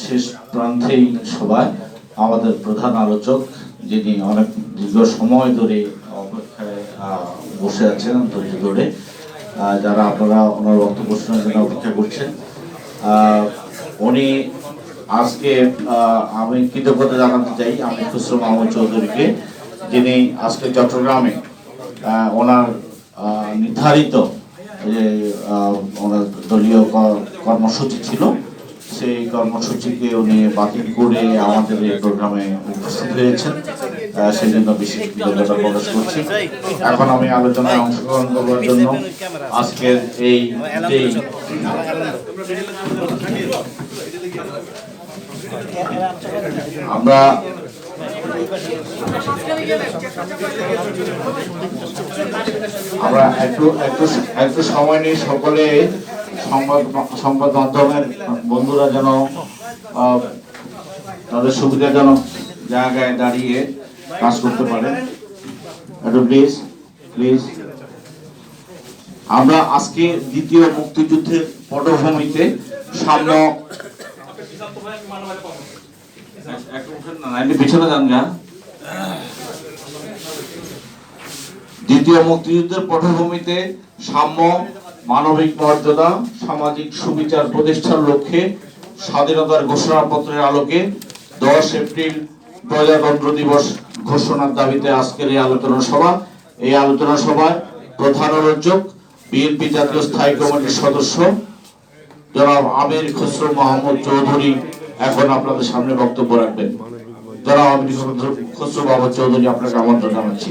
শেষ প্রান্তেই সবাই আমাদের প্রধান আলোচক, যিনি অনেক দীর্ঘ সময় ধরে অপেক্ষায় বসে আছেন ধৈর্য ধরে যারা আপনারা ওনার বক্তব্য শোনার জন্য অপেক্ষা করছেন উনি আজকে আমি কৃতজ্ঞতা জানাতে চাই আমি খুসরো মাহমুদ চৌধুরীকে, যিনি আজকে চট্টগ্রামে ওনার নির্ধারিত যে ওনার দলীয় কর্মসূচি ছিল। সেই কর্মসূচিকে উনি বাতিল করে আমাদের এই প্রোগ্রামে উপস্থিত হয়েছেন। সেই জন্য বিশেষ কৃতজ্ঞতা প্রকাশ করছি। এখন আমি আলোচনায় অংশগ্রহণ করবার জন্য আজকের এই আমরা আমরা একটু একটু একটু সময় নিয়ে সকলে সংবাদ সংবাদ মাধ্যমের বন্ধুরা যেন তাদের সুবিধাজনক জায়গায় দাঁড়িয়ে কাজ করতে পারে। প্লিজ প্লিজ আমরা আজকে দ্বিতীয় মুক্তিযুদ্ধের পটভূমিতে সামনে দ্বিতীয় মুক্তিযুদ্ধের পটভূমিতে সাম্য মানবিক মর্যাদা, সামাজিক সুবিচার প্রতিষ্ঠার লক্ষ্যে স্বাধীনতার ঘোষণাপত্রের আলোকে দশ এপ্রিল প্রজাতন্ত্র দিবস ঘোষণার দাবিতে আজকের এই আলোচনা সভা। এই আলোচনা সভায় প্রধান আলোচক, বিএনপি জাতীয় স্থায়ী কমিটির সদস্য, জনাব আমির খসরু মাহমুদ চৌধুরী এখন আপনাদের সামনে বক্তব্য রাখবেন। জনাব আমির খসরু মাহমুদ চৌধুরী, আপনাকে আমন্ত্রণ জানাচ্ছি।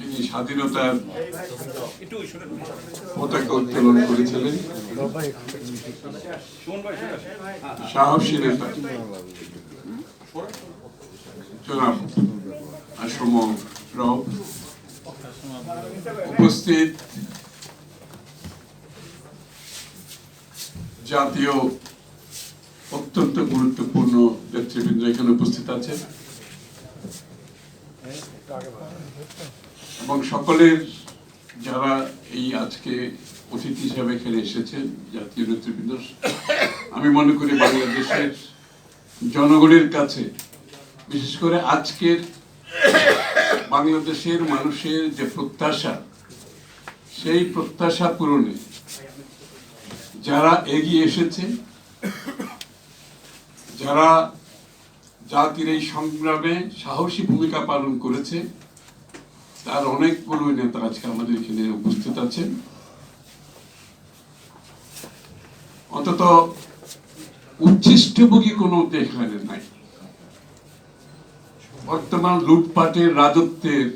তিনি স্বাধীনতার পতাকা উত্তোলন করেছিলেন। সাহসী নেতা। জনাব আসম উপস্থিত। জাতীয় অত্যন্ত গুরুত্বপূর্ণ নেতৃবৃন্দ এখানে উপস্থিত আছে এবং সকলের যারা এই আজকে অতিথি হিসাবে এখানে এসেছেন, জাতীয় নেতৃবৃন্দ, আমি মনে করি বাংলাদেশের জনগণের কাছে, বিশেষ করে আজকের বাংলাদেশের মানুষের যে প্রত্যাশা, সেই প্রত্যাশা পূরণে যারা এগিয়ে এসেছে, যারা জাতির এই সংগ্রামে সাহসী ভূমিকা পালন করেছে তার অনেকগুলো নেতা আজকে আমাদের এখানে উপস্থিত আছেন। অন্তত উচ্ছিষ্টভোগী কোনো এখানে নাই। বর্তমান লুটপাটের রাজত্বের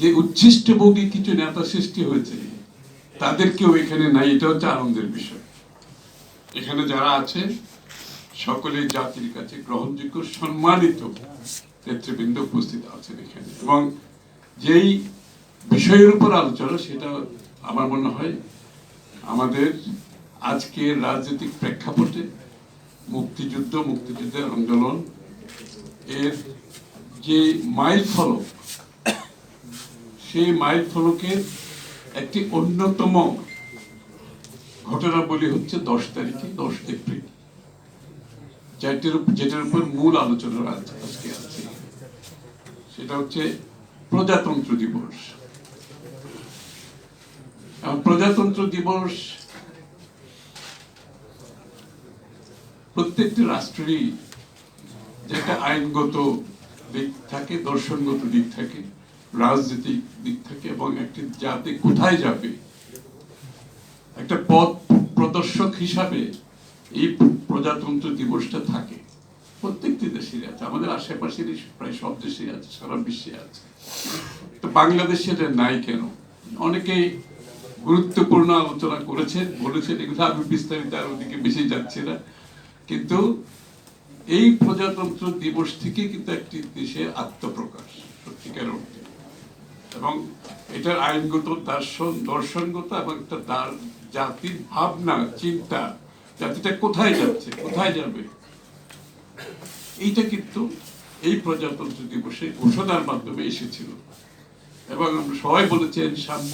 যে উচ্ছিষ্টভোগী কিছু নেতা সৃষ্টি হয়েছে তাদের কেউ এখানে নাই, এটা হচ্ছে আনন্দের বিষয়। এখানে যারা আছে সকলেই জাতির কাছে গ্রহণযোগ্য, সম্মানিত নেতৃবৃন্দ উপস্থিত আছেন এখানে। এবং যেই বিষয়ের উপর আলোচনা, সেটা আমার মনে হয় আমাদের আজকের রাজনৈতিক প্রেক্ষাপটে মুক্তিযুদ্ধ, মুক্তিযুদ্ধের আন্দোলন এর যে মাইল ফলক, সেই মাইল ফলকের একটি অন্যতম ঘটনাবলী হচ্ছে দশ তারিখে, দশ এপ্রিল, যেটার যেটার উপর মূল আলোচনা আজ- আজকে আছে। সেটা হচ্ছে প্রজাতন্ত্র দিবস। প্রজাতন্ত্র দিবস প্রত্যেকটি রাষ্ট্রেরই যে একটা আইনগত দিক থাকে, দর্শনগত দিক থাকে, রাজনৈতিক দিক থাকে এবং একটি জাতি কোথায় যাবে, একটা পথ প্রদর্শক হিসাবে এই প্রজাতন্ত্র দিবসটা থাকে। প্রত্যেকটি দেশের আছে। আমাদের আশেপাশের প্রায় সব দেশে আছে, সারা বিশ্বে আছে। তো বাংলাদেশে এটা নাই কেন? অনেকেই গুরুত্বপূর্ণ আলোচনা করেছেন বলেছেন এগুলো আমি বিস্তারিত আর ওদিকে বেশি যাচ্ছি না। কিন্তু এই প্রজাতন্ত্র দিবস থেকে কিন্তু একটি দেশের আত্মপ্রকাশ, সত্যিকার অর্থে। এবং এটার আইনগত দর্শন দর্শনগত এবং একটা জাতির ভাবনা, চিন্তা, জাতিটা কোথায় যাচ্ছে? কোথায় যাবে? এইটা কিন্তু এই প্রজাতন্ত্র দিবসে ঘোষণার মাধ্যমে এসেছিল। এবং আমরা সবাই বলেছেন সাম্য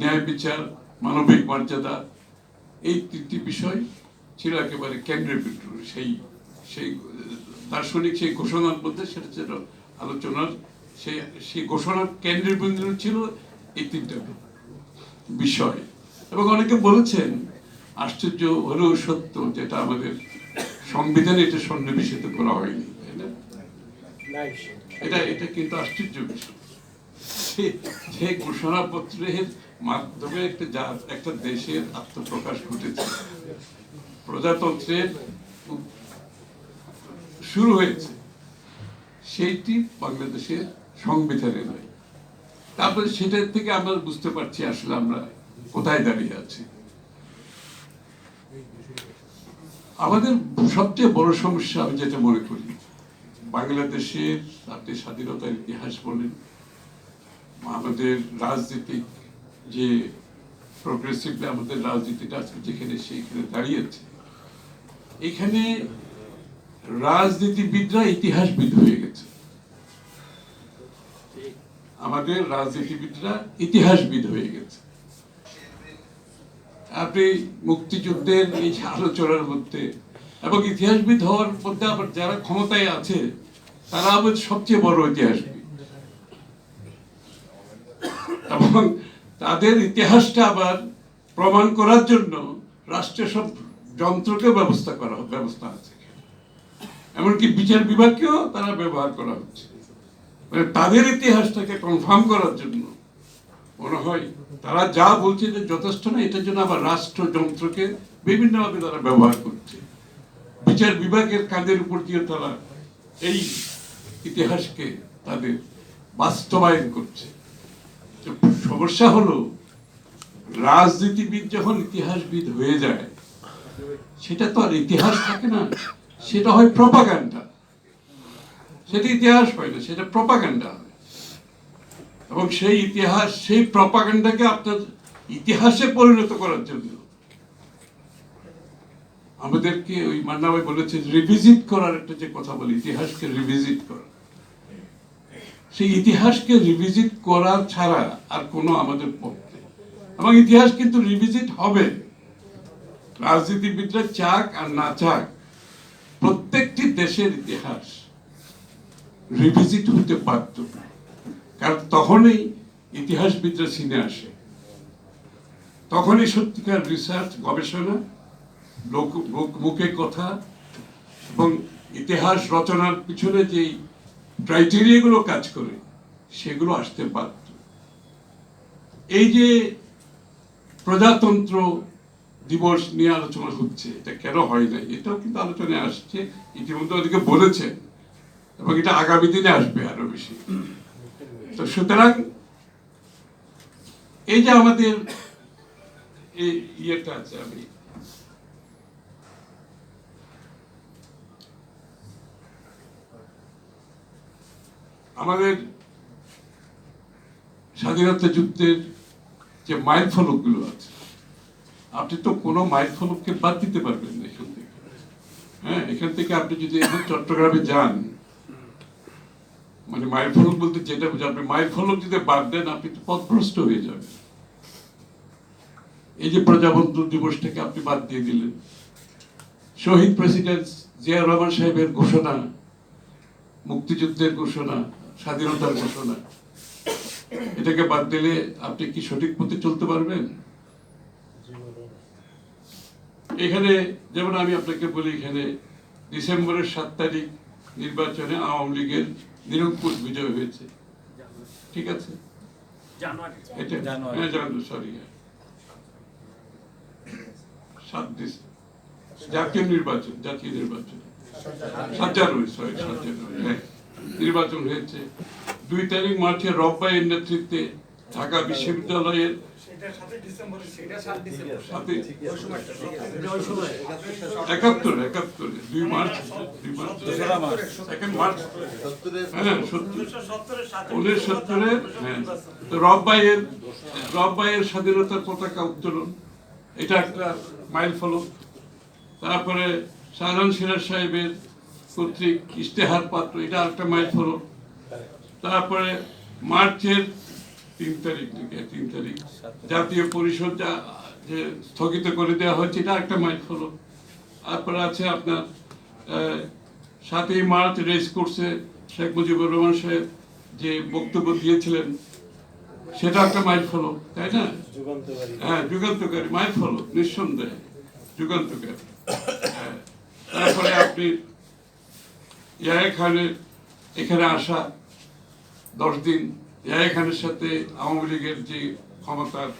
ন্যায় বিচার, মানবিক মর্যাদা, এই তিনটি বিষয় ছিল একেবারে কেন্দ্রের বিন্দু সেই সেই, দার্শনিক সেই ঘোষণার মধ্যে সেটা ছিল আলোচনার, সেই সেই ঘোষণার কেন্দ্রের বিন্দু ছিল এই তিনটা বিষয়। এবং অনেকে বলেছেন আশ্চর্য হলেও সত্য যেটা আমাদের সংবিধানে এটা সন্নিবেশিত করা হয়নি তাই না? এটা এটা কিন্তু আশ্চর্য বিষয়। সেই ঘোষণাপত্রের মাধ্যমে একটা একটা দেশের আত্মপ্রকাশ ঘটেছে। প্রজাতন্ত্রের শুরু হয়েছে। সেইটি বাংলাদেশের সংবিধানে নয় তারপরে সেটার থেকে আমরা বুঝতে পারছি আসলে আমরা কোথায় দাঁড়িয়ে আছি। আমাদের সবচেয়ে বড় সমস্যা আমি যেটা মনে করি বাংলাদেশের আপনি স্বাধীনতার ইতিহাস বলেন, আমাদের রাজনীতিক যে প্রোগ্রেসিভলি আমাদের রাজনীতিটা আজকে যেখানে সেইখানে দাঁড়িয়েছে এখানে রাজনীতিবিদরা ইতিহাসবিদ হয়ে গেছে। আমাদের রাজনীতিবিদরা ইতিহাসবিদ হয়ে গেছে। আপনি মুক্তিযুদ্ধের এই আলোচনার মধ্যে এবং ইতিহাসবিদ হওয়ার মধ্যে আবার যারা ক্ষমতায় আছে, তারা আবার সবচেয়ে বড় ইতিহাসবিদ। এবং তাদের ইতিহাসটা আবার প্রমাণ করার জন্য রাষ্ট্রের সব যন্ত্রকে ব্যবস্থা করা ব্যবস্থা আছে। এমনকি বিচার বিভাগকেও তারা ব্যবহার করা হচ্ছে। মানে তাদের ইতিহাসটাকে কনফার্ম করার জন্য মনে হয় তারা যা বলছে যে যথেষ্ট না, এটার জন্য আবার রাষ্ট্র যন্ত্রকে বিভিন্নভাবে তারা ব্যবহার করছে। বিচার বিভাগের কাঁধের উপর দিয়ে তারা এই ইতিহাসকে তাদের বাস্তবায়ন করছে। সমস্যা হলো, রাজনীতিবিদ যখন ইতিহাসবিদ হয়ে যায়, সেটা তো আর ইতিহাস থাকে না, সেটা হয় প্রপাগান্ডা। সেটা ইতিহাস হয় না, সেটা প্রপাগান্ডা। এবং সেই ইতিহাস, সেই প্রপাগান্ডাকে আপনার ইতিহাসে পরিণত করার জন্য। আমাদেরকে ওই মান্না ভাই বলেছে রিভিজিট করার একটা যে কথা বলি, ইতিহাসকে রিভিজিট করা। সেই ইতিহাসকে রিভিজিট করার ছাড়া আর কোনো আমাদের পক্ষে এবং ইতিহাস কিন্তু রিভিজিট হবে। রাজনীতিবিদরা চাক আর না চাক, প্রত্যেকটি দেশের ইতিহাস রিভিজিট হতে বাধ্য কারণ তখনই ইতিহাসবিদরা সিনে আসে। তখনই সত্যিকার রিসার্চ গবেষণা, লোক, মুখে কথা এবং ইতিহাস রচনার পিছনে যেই ক্রাইটেরিয়াগুলো কাজ করে, সেগুলো আসতে বাধ্য। এই যে প্রজাতন্ত্র দিবস নিয়ে আলোচনা হচ্ছে, এটা কেন হয় নাই? এটাও কিন্তু আলোচনায় আসছে, ইতিমধ্যে ওদিকে বলেছেন এবং এটা আগামী দিনে আসবে আরও বেশি। তো সুতরাং এই যে আমাদের ইয়েটা আছে, আমি আমাদের স্বাধীনতা যুদ্ধের যে মাইল ফলকগুলো আছে, আপনি তো কোনো মাইল ফলককে বাদ দিতে পারবেন না এখান থেকে। হ্যাঁ এখান থেকে আপনি যদি এখন চট্টগ্রামে যান মানে মাইল ফলক বলতে যেটা বোঝা, আপনি মাইল ফলক যদি বাদ দেন, আপনি তো পথভ্রষ্ট হয়ে যাবেন। এই যে প্রজাবন্ধু দিবসটাকে আপনি বাদ দিয়ে দিলেন। শহীদ প্রেসিডেন্ট জিয়া রহমান সাহেবের ঘোষণা, মুক্তিযুদ্ধের ঘোষণা, স্বাধীনতার ঘোষণা, এটাকে বাদ দিলে আপনি কি সঠিক পথে চলতে পারবেন? এখানে, যেমন আমি আপনাকে বলি, এখানে ডিসেম্বরের সাত তারিখ নির্বাচনে আওয়ামী লীগের নিরঙ্কুশ বিজয় হয়েছে। ঠিক আছে? এটা হ্যাঁ সরি সাত ডিস- জাতীয় নির্বাচন জাতীয় নির্বাচন। সাত জানুয়ারি সরি সাত জানুয়ারি হ্যাঁ। নির্বাচন হয়েছে। দুই তারিখ মার্চে রব্বাইয়ের নেতৃত্বে ঢাকা বিশ্ববিদ্যালয়ের একাত্তর। একাত্তর দুই মার্চ দুই মার্চ। Second March. হ্যাঁ উনিশ সত্তরে রববাইয়ের রববাইয়ের স্বাধীনতার পতাকা উত্তোলন। এটা একটা মাইল ফলক। তারপরে শাহজাহান সিরাজ সাহেবের কর্তৃক ইশতেহার পাত্র এটা একটা মাইল ফলক। তারপরে মার্চের তিন তারিখ থেকে তিন তারিখ। জাতীয় পরিষদ যা- যে স্থগিত করে দেওয়া হয়েছে এটা একটা মাইল ফলক তারপরে আছে আপনার সাতই মার্চ রেস কোর্সে শেখ মুজিবুর রহমান সাহেব যে বক্তব্য দিয়েছিলেন সেটা একটা মাইল ফলক তাই না? হ্যাঁ যুগান্তকারী মাইল ফলক নিঃসন্দেহে যুগান্তকারী। হ্যাঁ। তারপরে আপনি ইয়াহিয়া খানের এখানে আসা দশ দিন ইয়াহিয়া খানের সাথে আওয়ামী লীগের যে ক্ষমতার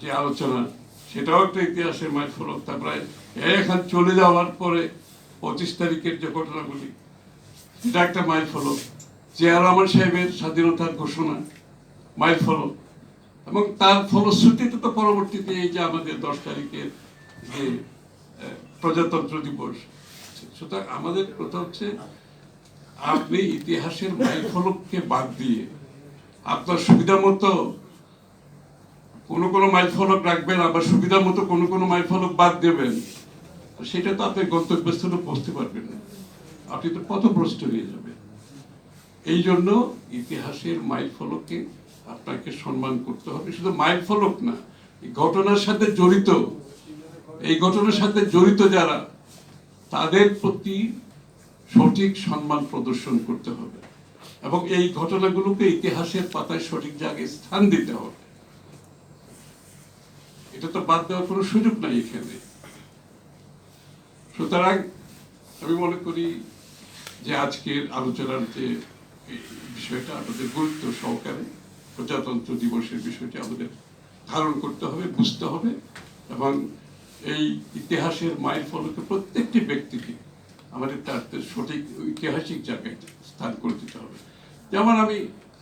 যে আলোচনা, সেটাও একটা ইতিহাসের মাইল ফলক। তারপরে ইয়াহিয়া খান চলে যাওয়ার পরে পঁচিশ তারিখের যে ঘটনাগুলি এটা একটা মাইল ফলক। জিয়া রহমান সাহেবের স্বাধীনতার ঘোষণা, মাইল ফলক। এবং তার ফলশ্রুতিতে তো পরবর্তীতে এই যে আমাদের দশ তারিখের যে প্রজাতন্ত্র দিবস, সুতরাং আমাদের কথা হচ্ছে, আপনি ইতিহাসের মাইল ফলককে বাদ দিয়ে আপনার সুবিধা মতো কোনো কোনো মাইল ফলক রাখবেন, আবার সুবিধা মতো কোনো কোনো মাইল ফলক বাদ দেবেন। সেটা তো আপনি গন্তব্যস্থলে পৌঁছতে পারবেন না। আপনি তো পথভ্রষ্ট হয়ে যাবেন। এই জন্য ইতিহাসের মাইল ফলককে আপনাকে সম্মান করতে হবে। শুধু মাইল ফলক না, এই ঘটনার সাথে জড়িত, এই ঘটনার সাথে জড়িত যারা, তাদের প্রতি সঠিক সম্মান প্রদর্শন করতে হবে। এবং এই ঘটনাগুলোকে ইতিহাসের পাতায় সঠিক জায়গায় স্থান দিতে হবে। এটা তো বাদ দেওয়ার কোনো সুযোগ নাই এখানে। সুতরাং আমি মনে করি যে আজকের আলোচনার যে বিষয়টা আমাদের গুরুত্ব সহকারে প্রজাতন্ত্র দিবসের বিষয়টি আমাদের ধারণ করতে হবে, বুঝতে হবে এবং এই ইতিহাসের মাইল ফলকে প্রত্যেকটি ব্যক্তিকে আমাদের তার সঠিক ঐতিহাসিক জায়গায় স্থান করে দিতে হবে। যেমন আমি,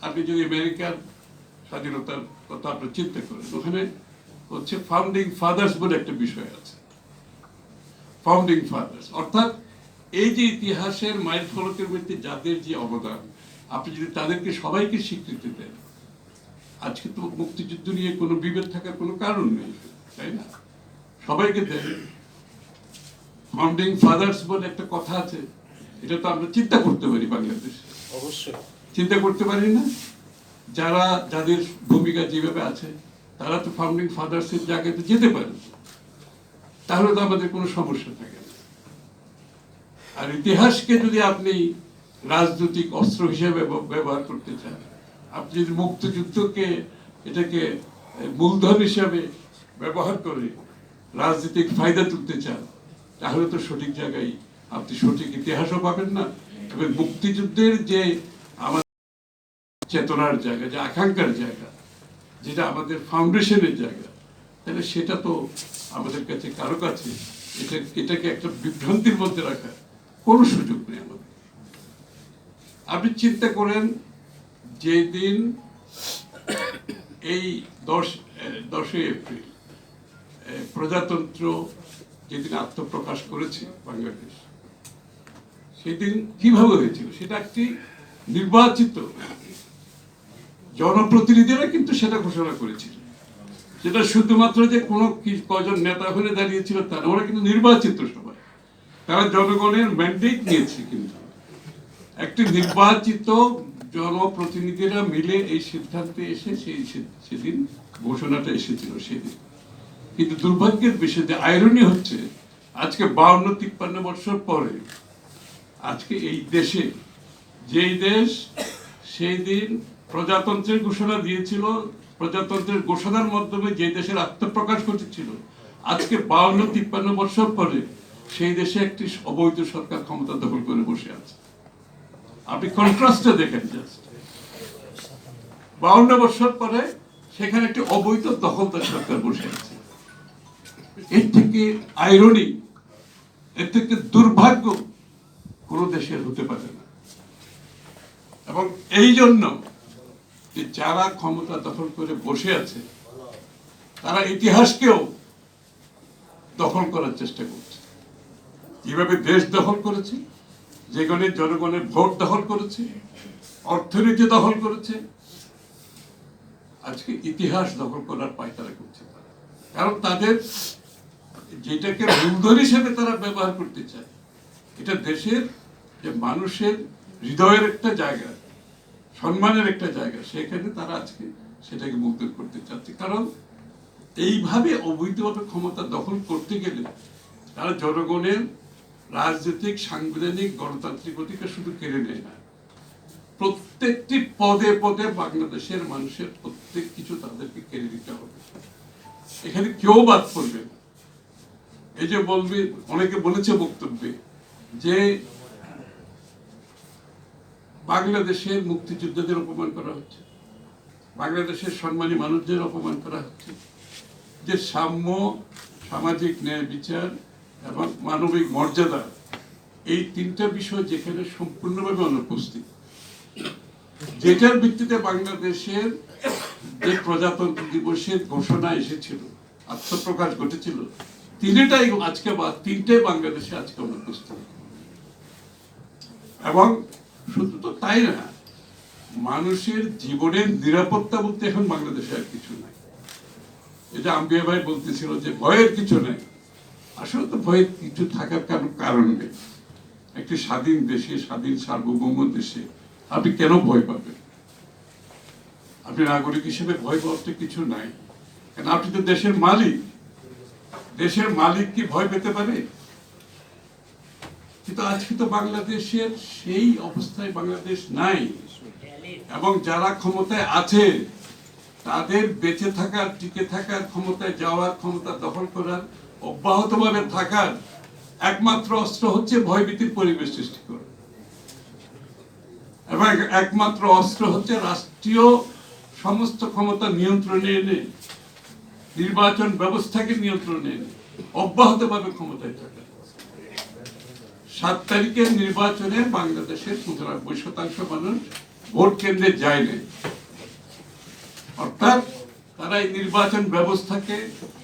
আপনি যদি আমেরিকার স্বাধীনতার কথা আপনি চিন্তা করেন, ওখানে হচ্ছে ফাউন্ডিং ফাদার্স বলে একটা বিষয় আছে। ফাউন্ডিং ফাদার্স অর্থাৎ এই যে ইতিহাসের মাইল ফলকের মধ্যে যাদের যে অবদান, আপনি যদি তাদেরকে সবাইকে স্বীকৃতি দেন, আজকে তো মুক্তিযুদ্ধ নিয়ে কোনো বিভেদ থাকার কোনো কারণ নেই, তাই না? সবাইকে দেন। ফাউন্ডিং ফাদার্স বলে একটা কথা আছে এটা তো আমরা চিন্তা করতে পারি বাংলাদেশে। অবশ্যই। চিন্তা করতে পারি না? যারা যাদের ভূমিকা যেভাবে আছে তারা তো ফাউন্ডিং ফাদার্সের জায়গাতে যেতে পারে। তাহলে তো আমাদের কোনো সমস্যা থাকে না। আর ইতিহাসকে যদি আপনি রাজনৈতিক অস্ত্র হিসেবে ব্যবহার করতে চান আপনি যদি মুক্তিযুদ্ধকে এটাকে মূলধন হিসাবে ব্যবহার করে রাজনৈতিক ফায়দা তুলতে চান তাহলে তো সঠিক জায়গায় আপনি সঠিক ইতিহাসও পাবেন না। এবং মুক্তিযুদ্ধের যে আমাদের চেতনার জায়গা, যে আকাঙ্ক্ষার জায়গা, যেটা আমাদের ফাউন্ডেশনের জায়গা, তাহলে সেটা তো আমাদের কাছে কারও কাছে এটা, এটাকে একটা বিভ্রান্তির মধ্যে রাখা কোনো সুযোগ নেই আমাদের। আপনি চিন্তা করেন, যেদিন এই দশ, দশই এপ্রিল প্রজাতন্ত্র যেদিন আত্মপ্রকাশ করেছে বাংলাদেশ, সেদিন কীভাবে হয়েছিল? সেটা একটি নির্বাচিত জনপ্রতিনিধিরা কিন্তু সেটা ঘোষণা করেছিল। সেটা শুধুমাত্র যে কোনো কজন নেতা হলে দাঁড়িয়েছিল তারা ওরা কিন্তু নির্বাচিত সবাই। তারা জনগণের ম্যান্ডেট নিয়েছে কিন্তু। একটি নির্বাচিত জনপ্রতিনিধিরা মিলে এই সিদ্ধান্তে এসে সেই সেদিন ঘোষণাটা এসেছিল, সেদিন। কিন্তু দুর্ভাগ্যের বিষয় যে আইরনি হচ্ছে, আজকে বাউন্ন তিপ্পান্ন বছর পরে, আজকে এই দেশে, যেই দেশ সেই দিন প্রজাতন্ত্রের ঘোষণা দিয়েছিল, প্রজাতন্ত্রের ঘোষণার মাধ্যমে যে দেশের আত্মপ্রকাশ ঘটেছিল, আজকে বাউন্ন তিপ্পান্ন বছর পরে সেই দেশে একটি অবৈধ সরকার ক্ষমতা দখল করে বসে আছে। আপনি কন্ট্রাস্টটা দেখেন জাস্ট বাউন্ন বছর পরে সেখানে একটি অবৈধ দখলদার সরকার বসে আছে। এর থেকে আইরনি এর থেকে দুর্ভাগ্য কোনো দেশের হতে পারে না। এবং এই জন্য যে যারা ক্ষমতা দখল করে বসে আছে, তারা ইতিহাসকেও দখল করার চেষ্টা করছে। কীভাবে দেশ দখল করেছে, যেখানে জনগণের ভোট দখল করেছে, অর্থনীতি দখল করেছে, আজকে ইতিহাস দখল করার পায়তারা করছে কারণ তাদের যেটাকে মূলধন হিসেবে তারা ব্যবহার করতে চায়। এটা দেশের যে মানুষের হৃদয়ের একটা জায়গা, সম্মানের একটা জায়গা, সেখানে তারা আজকে সেটাকে মূলধন করতে চাচ্ছে। কারণ এইভাবে অবৈধভাবে ক্ষমতা দখল করতে গেলে তারা জনগণের রাজনৈতিক, সাংবিধানিক, গণতান্ত্রিক অধিকার শুধু কেড়ে নেয় না। প্রত্যেকটি পদে পদে বাংলাদেশের মানুষের প্রত্যেক কিছু তাদেরকে কেড়ে দিতে হবে। এখানে কেউ বাদ পড়বে না। এই যে বলবে, অনেকে বলেছে বক্তব্যে যে বাংলাদেশের মুক্তিযোদ্ধাদের অপমান করা হচ্ছে, বাংলাদেশের সম্মানী মানুষদের অপমান করা হচ্ছে, যে সাম্য, সামাজিক ন্যায় বিচার এবং মানবিক মর্যাদা, এই তিনটা বিষয় যেখানে সম্পূর্ণভাবে অনুপস্থিত, যেটার ভিত্তিতে বাংলাদেশের যে প্রজাতন্ত্র দিবসের ঘোষণা এসেছিল, আত্মপ্রকাশ ঘটেছিল তিনটাই আজকে বা তিনটাই বাংলাদেশে আজকে অনুপস্থিত এবং শুধু তো তাই না, মানুষের জীবনের নিরাপত্তা বলতে এখন বাংলাদেশে আর কিছু নাই। এটা আম্বিয়া ভাই বলতেছিল যে ভয়ের কিছু নেই। আসলে তো ভয়ের কিছু থাকার কারণ কারণ নেই? একটি স্বাধীন দেশে, স্বাধীন সার্বভৌম দেশে আপনি কেন ভয় পাবেন? আপনি নাগরিক হিসেবে ভয় পাওয়ার কিছু নাই। কারণ আপনি তো দেশের মালিক। দেশের মালিক কি ভয় পেতে পারে? কিন্তু আজকে তো বাংলাদেশের সেই অবস্থায় বাংলাদেশ নাই। এবং যারা ক্ষমতায় আছে, তাদের বেঁচে থাকার, টিকে থাকার ক্ষমতায় যাওয়ার ক্ষমতা দখল করার, অব্যাহতভাবে থাকার একমাত্র অস্ত্র হচ্ছে ভয়ভীতির পরিবেশ সৃষ্টি করা। এবং একমাত্র অস্ত্র হচ্ছে রাষ্ট্রীয় সমস্ত ক্ষমতা নিয়ন্ত্রণে এনে নির্বাচন ব্যবস্থাকে নিয়ন্ত্রণে এনে অব্যাহতভাবে ক্ষমতায় থাকা। সাত তারিখের নির্বাচনে বাংলাদেশের পঁচানব্বই শতাংশ মানুষ ভোট কেন্দ্রে যায় নাই। অর্থাৎ তারা এই নির্বাচন ব্যবস্থাকে,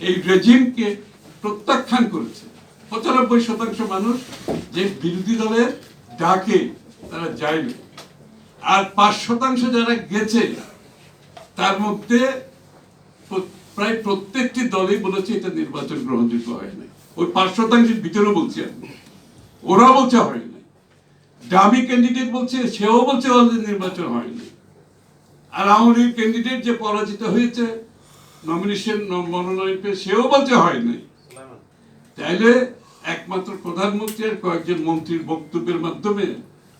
এই রেজিমকে প্রত্যাখ্যান করেছে। পঁচানব্বই শতাংশ মানুষ যে বিরোধী দলের ডাকে তারা যায়নি আর পাঁচ শতাংশ যারা গেছে, তার মধ্যে প্রায় প্রত্যেকটি দলই বলেছে এটা নির্বাচন গ্রহণযোগ্য হয় না ওই পাঁচ শতাংশের ভিতরে বলছি ওরা বলছে হয় নাই। দামি ক্যান্ডিডেট বলছে, সেও বলছে নির্বাচন হয়নি আর আওয়ামী লীগ ক্যান্ডিডেট যে পরাজিত হয়েছে নমিনেশন মনোনয়ন পেয়ে সেও বলছে হয়নি তাইলে একমাত্র প্রধানমন্ত্রী আর কয়েকজন মন্ত্রীর বক্তব্যের মাধ্যমে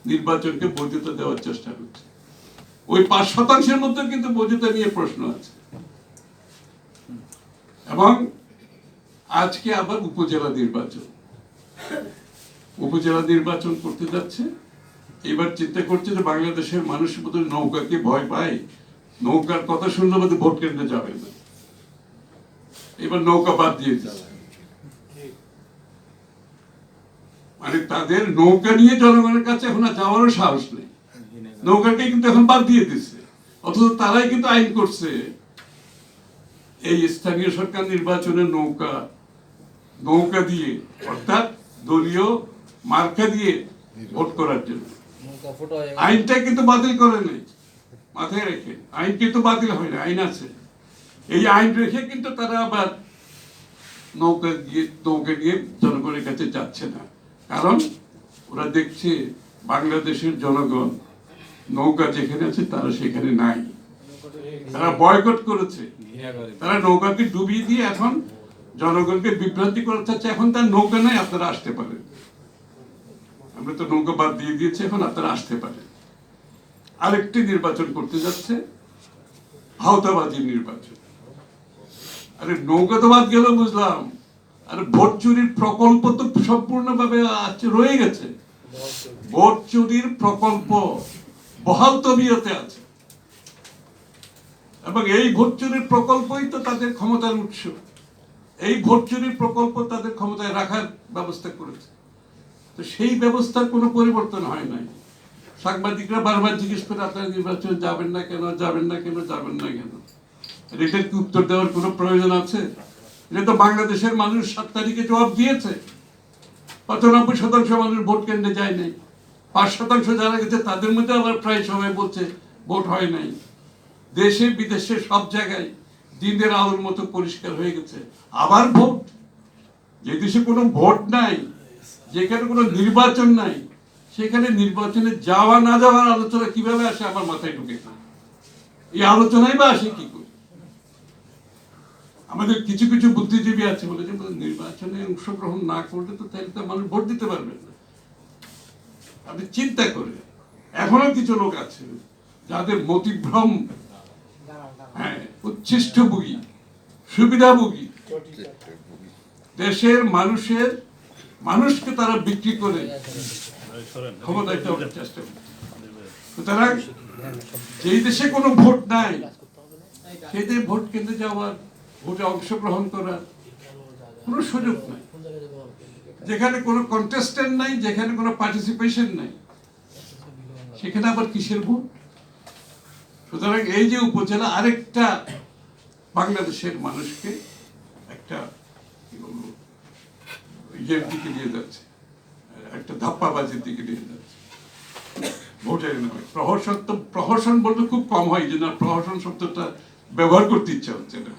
নির্বাচনকে বৈধতা দেওয়ার চেষ্টা হচ্ছে ওই পাঁচ শতাংশের মধ্যে কিন্তু বৈধতা নিয়ে প্রশ্ন আছে। এবং আজকে আবার উপজেলা নির্বাচন। উপজেলা নির্বাচন করতে যাচ্ছে। এবার চিন্তা করছে যে বাংলাদেশের মানুষ বোধ নৌকাকে ভয় পায়। নৌকার কথা শুনলে বোধ ভোট কেন্দ্রে যাবে না। এবার নৌকা বাদ দিয়ে দিচ্ছে মানে তাদের নৌকা নিয়ে জনগণের কাছে এখন আর যাওয়ারও সাহস নেই। নৌকাকে কিন্তু এখন বাদ দিয়ে দিচ্ছে। অথচ তারাই কিন্তু আইন করছে। এই স্থানীয় সরকার নির্বাচনের নৌকা নৌকা দিয়ে অর্থাৎ দলীয় মার্কা দিয়ে ভোট করার জন্য। আইনটা কিন্তু বাতিল করে নেই মাথায় রেখে। আইন কিন্তু বাতিল হয় না আইন আছে। এই আইন রেখে কিন্তু তারা আবার নৌকা দিয়ে নৌকা নিয়ে জনগণের কাছে যাচ্ছে না। কারণ ওরা দেখছে বাংলাদেশের জনগণ নৌকা যেখানে আছে তারা সেখানে নাই। তারা বয়কট করেছে। তারা নৌকাকে ডুবিয়ে দিয়ে এখন জনগণকে বিভ্রান্তি করে চাচ্ছে। এখন তার নৌকা নাই, আপনারা আসতে পারেন। আমরা তো নৌকা বাদ দিয়ে দিয়েছি, এখন আপনারা আসতে পারেন। আরেকটি নির্বাচন করতে যাচ্ছে ভাওতাবাজি নির্বাচন। আরে নৌকা তো বাদ গেল, বুঝলাম। আর ভোট চুরির প্রকল্প তো সম্পূর্ণভাবে রয়ে গেছে। ভোট চুরির প্রকল্প বহাল তবিয়তে আছে। এবং এই ভোট চুরির প্রকল্পই তো তাদের ক্ষমতার উৎস। এই ভোট চুরির প্রকল্প তাদের ক্ষমতায় রাখার ব্যবস্থা করেছে। তো সেই ব্যবস্থার কোনো পরিবর্তন হয় নাই। সাংবাদিকরা বারবার জিজ্ঞেস করে, আপনারা নির্বাচনে যাবেন না কেন? যাবেন না কেন? যাবেন না কেন? এটার কি উত্তর দেওয়ার কোনো প্রয়োজন আছে? এটা তো বাংলাদেশের মানুষ সাত তারিখে জবাব দিয়েছে। পঁচানব্বই শতাংশ মানুষ ভোট কেন্দ্রে যায় নাই। পাঁচ শতাংশ যারা গেছে, তাদের মধ্যে আবার প্রায় সবাই বলছে, ভোট হয় নাই। দেশে, বিদেশে, সব জায়গায় দিনের আলোর মতো পরিষ্কার হয়ে গেছে। আবার ভোট। যে দেশে কোনো ভোট নাই, যেখানে কোনো নির্বাচন নাই, সেখানে নির্বাচনে যাওয়া না যাওয়ার আলোচনা কীভাবে আসে আমার মাথায় ঢুকে না। এই আলোচনায় বা আসে কি করে? আমাদের কিছু কিছু বুদ্ধিজীবী আছে বলে যে নির্বাচনে অংশগ্রহণ না করলে তো তাহলে তো মানুষ ভোট দিতে পারবে না। আপনি চিন্তা করে, এখনও কিছু লোক আছে যাদের মতিভ্রম সুবিধাভোগী। দেশের মানুষের, মানুষকে তারা বিক্রি করে। যেই দেশে কোনো ভোট নাই, সেই দেশে ভোট কেন্দ্রে যাওয়ার, ভোটে অংশগ্রহণ করার কোনো সুযোগ নাই। যেখানে কোনো কন্টেস্টেন্ট নাই, যেখানে কোনো পার্টিসিপেশন নাই, সেখানে আবার কিসের ভোট? সুতরাং এই যে উপজেলা আরেকটা বাংলাদেশের মানুষকে একটা, কি বলব, ইয়ের দিকে নিয়ে যাচ্ছে, একটা ধাপ্পাবাজির দিকে নিয়ে যাচ্ছে। ভোটের নামে। প্রহসন তো, প্রহসন বলতে খুব কম হয় যে না প্রহসন শব্দটা ব্যবহার করতে ইচ্ছা হচ্ছে না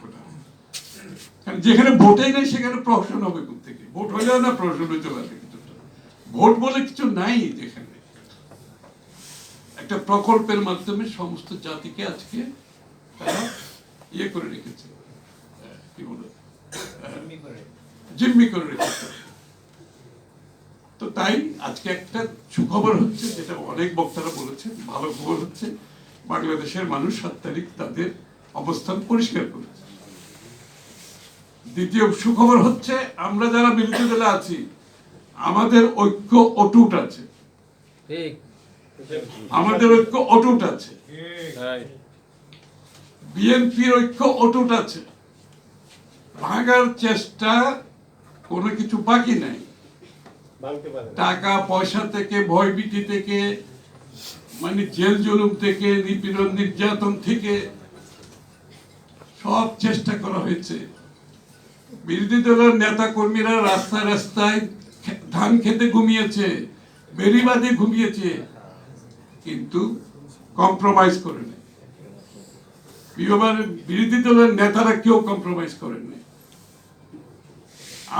যেখানে ভোটেই নাই, সেখানে প্রহসন হবে থেকে ভোট হলেও না প্রহসন হইতে পারে ভোট বলে কিছু নাই যেখানে। একটা প্রকল্পের মাধ্যমে সমস্ত জাতিকে আজকে তারা ইয়ে করে রেখেছে। কি বলে জিম্মি করে রেখেছে। তো তাই আজকে একটা সুখবর হচ্ছে যেটা অনেক বক্তারা বলেছেন ভালো খবর হচ্ছে বাংলাদেশের মানুষ সাত তারিখ তাদের অবস্থান পরিষ্কার করেছে। দ্বিতীয় সুখবর হচ্ছে আমরা যারা বিরোধী দলে আছি আমাদের ঐক্য অটুট আছে। আমাদের ঐক্য অটুট আছে। বিএনপির ঐক্য অটুট আছে। ভাঙার চেষ্টা কোনো কিছু বাকি নাই। টাকা পয়সা থেকে ভয়ভীতি থেকে মানে জেল জুলুম থেকে নিপীড়ন নির্যাতন থেকে সব চেষ্টা করা হয়েছে। বিরোধী দলের নেতা কর্মীরা রাস্তায় রাস্তায় ধান খেতে ঘুমিয়েছে বেরিবাদে ঘুমিয়েছে। কিন্তু কম্প্রোমাইজ করে নেই। বিরোধী দলের নেতারা কেউ কম্প্রোমাইজ করেননি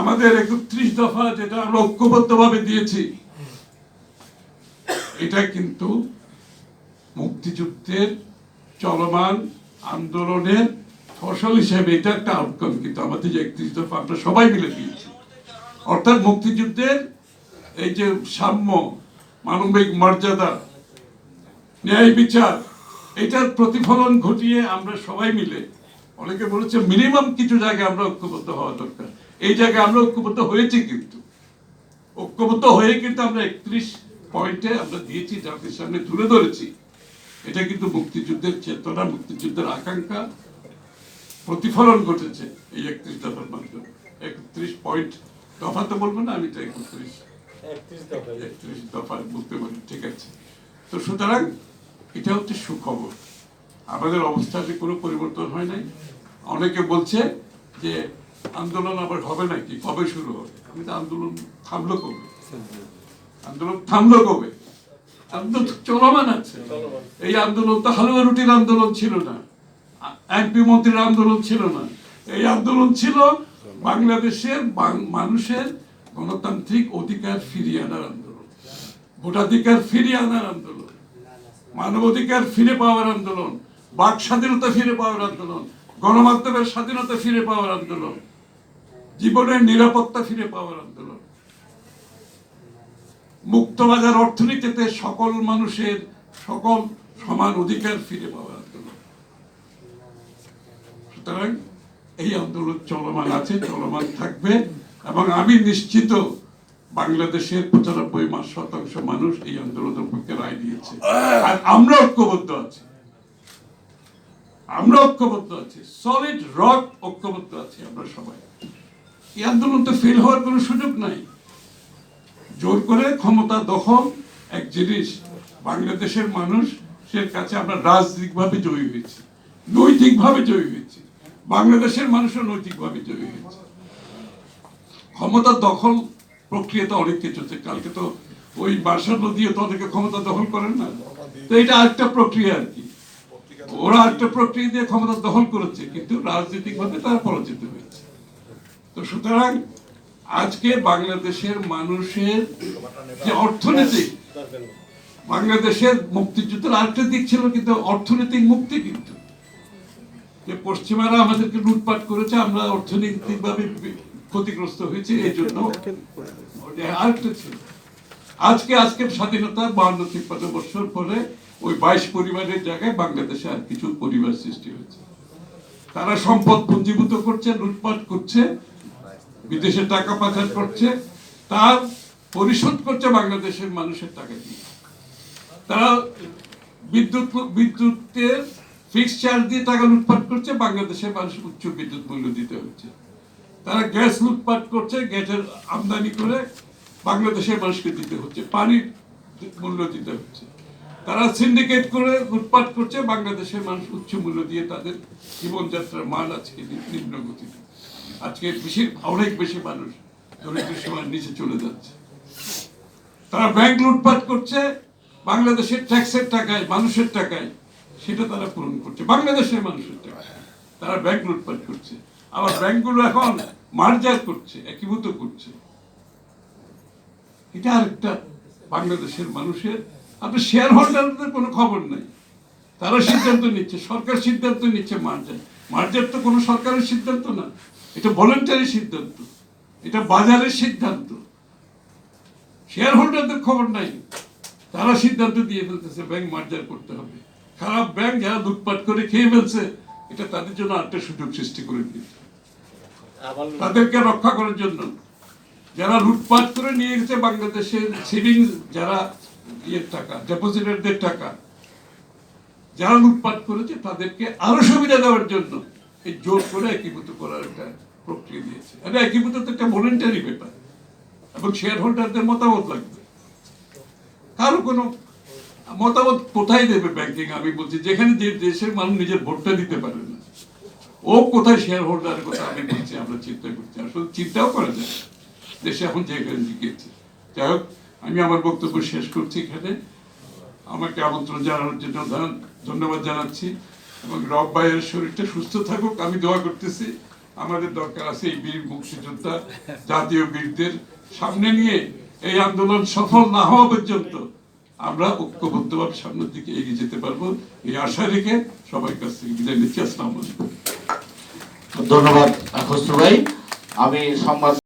আমাদের একত্রিশ দফা যেটা আমরা ঐক্যবদ্ধ ভাবে দিয়েছি, এটা কিন্তু মুক্তিযুদ্ধের চলমান আন্দোলনের ফসল হিসেবে এটা একটা আউটকাম কিন্তু আমাদের যে একত্রিশ দফা আমরা সবাই মিলে দিয়েছি। অর্থাৎ মুক্তিযুদ্ধের এই যে সাম্য, মানবিক মর্যাদা ন্যায় বিচার এটার প্রতিফলন ঘটিয়ে আমরা সবাই মিলে অনেকে বলেছে মিনিমাম কিছু জায়গায় আমরা ঐক্যবদ্ধ হওয়া দরকার। এই জায়গায় আমরা ঐক্যবদ্ধ হয়েছি কিন্তু। ঐক্যবদ্ধ হয়ে কিন্তু আমরা একত্রিশ পয়েন্টে আমরা দিয়েছি জাতির সামনে তুলে ধরেছি। এটা কিন্তু মুক্তিযুদ্ধের চেতনা মুক্তিযুদ্ধের আকাঙ্ক্ষা। প্রতিফলন ঘটেছে এই একত্রিশ দফার মাধ্যমে। একত্রিশ পয়েন্ট দফা তো বলব না আমি তো একত্রিশ। একত্রিশ দফা বলতে পারি ঠিক আছে। তো সুতরাং এটা হচ্ছে সুখবর। আমাদের অবস্থাতে কোনো পরিবর্তন হয় নাই। অনেকে বলছে যে আন্দোলন আবার হবে নাকি? কবে শুরু হবে? আমি তো আন্দোলন থামলো কবে? আন্দোলন থামলো কবে? আন্দোলন চলমান আছে। এই আন্দোলন তো হালুয়া রুটির আন্দোলন ছিল না। এমপি মন্ত্রীর আন্দোলন ছিল না। এই আন্দোলন ছিল বাংলাদেশের মানুষের গণতান্ত্রিক অধিকার ফিরিয়ে আনার আন্দোলন। ভোটাধিকার ফিরিয়ে আনার আন্দোলন। মানবাধিকার ফিরে পাওয়ার আন্দোলন, বাক স্বাধীনতা ফিরে পাওয়ার আন্দোলন, গণমাধ্যমের স্বাধীনতা ফিরে পাওয়ার আন্দোলন, জীবনের নিরাপত্তা ফিরে পাওয়ার আন্দোলন। মুক্তবাজার অর্থনীতিতে সকল মানুষের সকল সমান অধিকার ফিরে পাওয়ার আন্দোলন। সুতরাং এই আন্দোলন চলমান আছে, চলমান থাকবে, এবং আমি নিশ্চিত বাংলাদেশের পঁচানব্বই মাস শতাংশ মানুষ এই আন্দোলনের পক্ষে রায় দিয়েছে। আর আমরা ঐক্যবদ্ধ আছি। আমরা ঐক্যবদ্ধ আছি। সলিড রক ঐক্যবদ্ধ আছি আমরা সবাই। এই আন্দোলন তো ফেল হওয়ার কোনো সুযোগ নাই। জোর করে ক্ষমতা দখল এক জিনিস বাংলাদেশের মানুষ সে কাছে আমরা রাজনৈতিকভাবে জয়ী হয়েছি। নৈতিকভাবে জয়ী হয়েছে। বাংলাদেশের মানুষও নৈতিকভাবে জয়ী হয়েছে। ক্ষমতা দখল প্রক্রিয়াতে অনেক কিছু আছে। কালকে তো ওই বার্ষা নদীও তো অনেকে ক্ষমতা দখল করেন না। তো এটা আরেকটা প্রক্রিয়া আর কি। ওরা একটা প্রক্রিয়া দিয়ে ক্ষমতা দখল করেছে, কিন্তু রাজনৈতিক ভাবে তারা পরাজিত হয়েছে। তো সুতরাং আজকে বাংলাদেশের মানুষের যে অর্থনৈতিক, বাংলাদেশের মুক্তিযুদ্ধের আরেকটা দিক ছিল কিন্তু অর্থনৈতিক মুক্তি কিন্তু। যে পশ্চিমারা আমাদেরকে লুটপাট করেছে, আমরা অর্থনৈতিকভাবে ক্ষতিগ্রস্ত হয়েছে এই জন্য আরেকটা ছিল। আজকে আজকে স্বাধীনতার বান্ন তিপ্পান্ন বছর পরে ওই বাইশ পরিবারের জায়গায় বাংলাদেশে আর কিছু পরিবার সৃষ্টি হয়েছে। তারা সম্পদ পুঞ্জীভূত করছে লুটপাট করছে বিদেশে টাকা পাচার করছে তার পরিশোধ করছে বাংলাদেশের মানুষের টাকা দিয়ে। তারা বিদ্যুৎ বিদ্যুতের ফিক্সড চার্জ দিয়ে টাকা লুটপাট করছে বাংলাদেশের মানুষ উচ্চ বিদ্যুৎ মূল্য দিতে হচ্ছে। তারা গ্যাস লুটপাট করছে, গ্যাসের আমদানি করে বাংলাদেশের মানুষকে দিতে হচ্ছে, পানির মূল্য দিতে হচ্ছে। তারা সিন্ডিকেট করে লুটপাট করছে, বাংলাদেশের মানুষ উচ্চ মূল্য দিয়ে তাদের জীবনযাত্রার মান আজকে নি- নিম্ন গতিতে আজকে বেশি, অনেক বেশি মানুষ দরিদ্র সীমার নিচে চলে যাচ্ছে। তারা ব্যাংক লুটপাট করছে, বাংলাদেশের ট্যাক্সের টাকায়, মানুষের টাকায়, সেটা তারা পূরণ করছে, বাংলাদেশের মানুষের টাকায়। তারা ব্যাংক লুটপাট করছে। আবার ব্যাংকগুলো এখন মার্জার করছে, একীভূত করছে। এটা আরেকটা বাংলাদেশের মানুষের, আপনি শেয়ার হোল্ডারদের কোনো খবর নাই। তারা সিদ্ধান্ত নিচ্ছে, সরকার সিদ্ধান্ত নিচ্ছে মার্জার। মার্জার তো কোনো সরকারের সিদ্ধান্ত না, এটা ভলেন্টারি সিদ্ধান্ত। এটা বাজারের সিদ্ধান্ত। শেয়ার হোল্ডারদের খবর নাই। তারা সিদ্ধান্ত দিয়ে ফেলতেছে, ব্যাংক মার্জার করতে হবে। খারাপ ব্যাংক যারা লুটপাট করে খেয়ে ফেলছে, এটা তাদের জন্য আরেকটা সুযোগ সৃষ্টি করে দিয়েছে। তাদেরকে রক্ষা করার জন্য। যারা লুটপাট করে নিয়ে গেছে বাংলাদেশের সেভিংস যারা ইয়ের টাকা ডেপোজিটারদের টাকা, যারা লুটপাট করেছে, তাদেরকে আরও সুবিধা দেওয়ার জন্য এই জোর করে একীভূত করার একটা প্রক্রিয়া দিয়েছে। এটা একীভূত তো একটা ভলেন্টারি ব্যাপার। এবং শেয়ার হোল্ডারদের মতামত লাগবে। কারও কোনো মতামত কোথায় দেবে ব্যাংকিং আমি বলছি, যেখানে যে দেশের মানুষ নিজের ভোটটা দিতে পারে না। ও কোথায় শেয়ার হোল্ডারের কথা আমি বলছি, আমরা চিন্তা করছি। আসলে চিন্তাও করা যায়। দেশে এখন যেখানে গিয়েছে যাই হোক, আমি আমার বক্তব্য শেষ করছি এখানে। আমাকে আমন্ত্রণ জানানোর জন্য ধন্যবাদ জানাচ্ছি। এবং রব ভাইয়ের শরীরটা সুস্থ থাকুক, আমি দোয়া করতেছি। আমাদের দরকার আছে এই বীর মুক্তিযোদ্ধা, জাতীয় বীরদের সামনে নিয়ে এই আন্দোলন সফল না হওয়া পর্যন্ত আমরা ঐক্যবদ্ধভাবে সামনের দিকে এগিয়ে যেতে পারব। এই আশা রেখে সবাই কাছ থেকে বিদায় নিচ্ছি। আসসালামু আলাইকুম। ধন্যবাদ খসরু ভাই। আমি সংবাদ